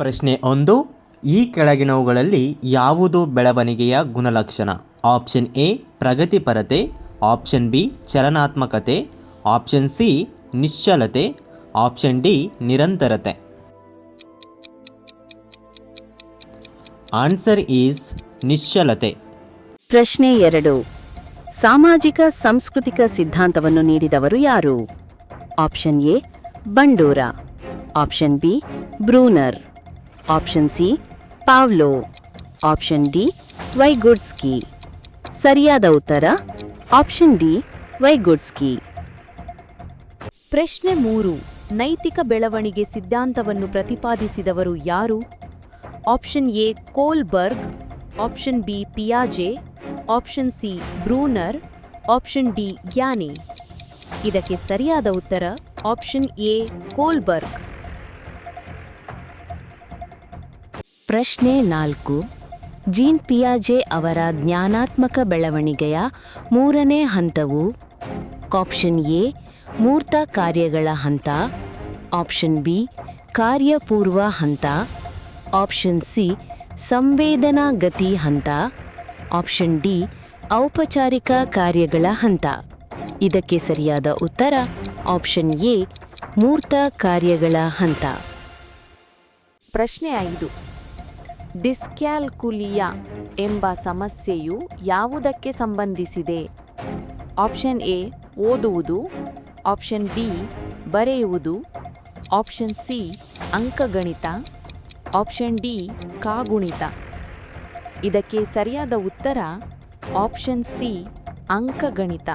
ಪ್ರಶ್ನೆ ಒಂದು, ಈ ಕೆಳಗಿನವುಗಳಲ್ಲಿ ಯಾವುದು ಬೆಳವಣಿಗೆಯ ಗುಣಲಕ್ಷಣ? ಆಪ್ಷನ್ ಎ, ಪ್ರಗತಿಪರತೆ. ಆಪ್ಷನ್ ಬಿ, ಚಲನಾತ್ಮಕತೆ. ಆಪ್ಷನ್ ಸಿ, ನಿಶ್ಚಲತೆ. ಆಪ್ಷನ್ ಡಿ, ನಿರಂತರತೆ. ಆನ್ಸರ್ ಈಸ್ ನಿಶ್ಚಲತೆ. ಪ್ರಶ್ನೆ ಎರಡು, ಸಾಮಾಜಿಕ, ಸಾಂಸ್ಕೃತಿಕ ಸಿದ್ಧಾಂತವನ್ನು ನೀಡಿದವರು ಯಾರು? Option A, Bandura. Option B, Bruner. Option C Pavlov option D Vygotsky ಸರಿಯಾದ ಉತ್ತರ ಆಪ್ಷನ್ ಡಿ ವೈಗುಡ್ಸ್ಕಿ ಪ್ರಶ್ನೆ ಮೂರು, ನೈತಿಕ ಬೆಳವಣಿಗೆ ಸಿದ್ಧಾಂತವನ್ನು ಪ್ರತಿಪಾದಿಸಿದವರು ಯಾರು? Option A Kohlberg option B ಪಿಯಾಜೆ option C Bruner option D Gagne ಇದಕ್ಕೆ ಸರಿಯಾದ ಉತ್ತರ ಆಪ್ಷನ್ ಎ ಕೋಲ್ಬರ್ಗ್ ಪ್ರಶ್ನೆ ನಾಲ್ಕು. ಜೀನ್ ಪಿಯಾಜೆ ಅವರ ಜ್ಞಾನಾತ್ಮಕ ಬೆಳವಣಿಗೆಯ ಮೂರನೇ ಹಂತವು ಆಪ್ಷನ್ ಎ, ಮೂರ್ತ ಕಾರ್ಯಗಳ ಹಂತ, ಆಪ್ಷನ್ ಬಿ, ಕಾರ್ಯಪೂರ್ವ ಹಂತ, ಆಪ್ಷನ್ ಸಿ, ಸಂವೇದನಾ ಗತಿ ಹಂತ, ಆಪ್ಷನ್ ಡಿ, ಔಪಚಾರಿಕ ಕಾರ್ಯಗಳ ಹಂತ. ಇದಕ್ಕೆ ಸರಿಯಾದ ಉತ್ತರ ಆಪ್ಷನ್ ಎ, ಮೂರ್ತ ಕಾರ್ಯಗಳ ಹಂತ. ಪ್ರಶ್ನೆ ಐದು. ಡಿಸ್ಕ್ಯಾಲ್ಕುಲಿಯಾ ಎಂಬ ಸಮಸ್ಯೆಯು ಯಾವುದಕ್ಕೆ ಸಂಬಂಧಿಸಿದೆ? ಆಪ್ಷನ್ ಎ, ಓದುವುದು. ಆಪ್ಷನ್ ಬಿ, ಬರೆಯುವುದು. ಆಪ್ಷನ್ ಸಿ, ಅಂಕಗಣಿತ. ಆಪ್ಷನ್ ಡಿ, ಕಾಗುಣಿತ. ಇದಕ್ಕೆ ಸರಿಯಾದ ಉತ್ತರ ಆಪ್ಷನ್ ಸಿ, ಅಂಕಗಣಿತ.